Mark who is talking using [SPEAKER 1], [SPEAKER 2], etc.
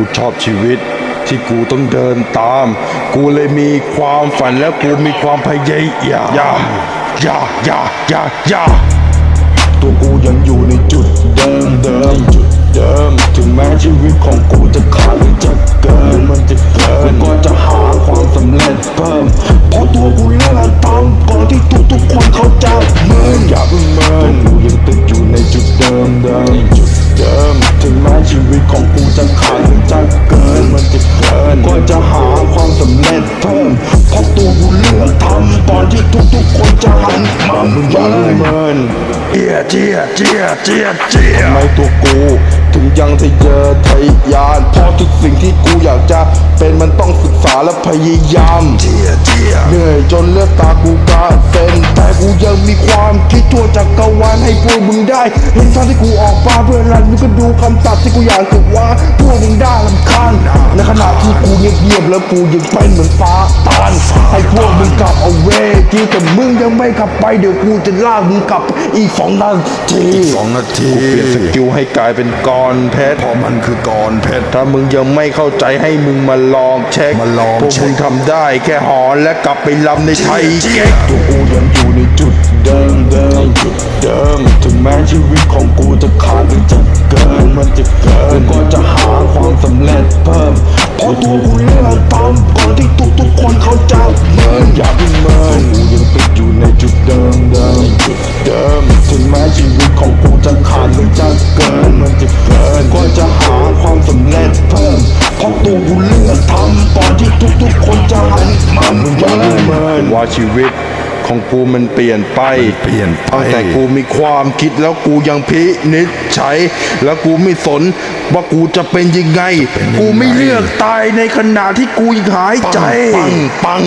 [SPEAKER 1] กูชอบชีวิต ที่กูต้องเดินตาม กูเลยมีความฝันและกูมีความพยายามอย่าอย่าอย่าอย่าตัวกูยังอยู่ในจุดเดิมเดิมจุดเดิม ถึงแม้ชีวิตของกูจะขาดหรือจะเกินมันจะเกินกูก็จะหาความสำเร็จเพิ่ม เดิม ถึงแม้ชีวิตของกูจะขาดจะเกินมันจะเกินก็จะหาความสำเร็จเพิ่มเพราะตัวกูเลือกทำก่อนที่ทุกทุกๆคนจะหันมามึงย่าเพิ่งเมินเจียเจียเจียเจียเจียทำไมตัวกูถึงยังทะเยอทะยานเพราะทุกสิ่งที่กูอยากจะเป็นมันต้องศึกษาและพยายามเจียเจียเหนื่อยจนเลือดตากู ได้ เห็นทางที่กูออกมาเพื่อรันมึงก็ดูคำตัดที่กูอยากจะว่าพวกมึงได้ลำคาญในขณะที่กูเงียบๆแล้วกูยังเป็นเหมือนฟ้าตานให้พวกมึงกลับเอาเวทีแต่มึงยังไม่กลับไปเดี๋ยวกูจะลากมึงกลับอีกสองนาทีสองนาทีกูเปลี่ยนสกิลให้กลายเป็นกรเพชรเพราะมันคือกรเพชรถ้ามึงยังไม่เข้าใจให้มึงมาลองเช็คมาลองพวกมึงทำได้แค่หอนและกลับไปลำในไทยเก๊กตัวกูยังอยู่ในจุดเดิมเดิม กูเลือกตามก่อนที่ทุกทุกๆคนเขาจะเมินอย่าเพิ่งเมินกูยังติดอยู่ในจุดเดิมเดิมจุดเดิมถึงแม้ชีวิตของกูจะขาดหรือจะเกินมันจะเกินก็จะหาความสำเร็จเพิ่มเพราะตัวกูเลือกทำก่อนที่ทุกทุกๆคนจะหันมามึงอย่าเพิ่งเมินว่าชีวิต ของกูมันเปลี่ยนไปเปลี่ยนไปแต่กูมีความคิดแล้วกูยังพินิจฉัยแล้วกูไม่สนว่ากูจะเป็นยังไง กูไม่เลือกตายในขณะที่กูยังหายใจ ปังปัง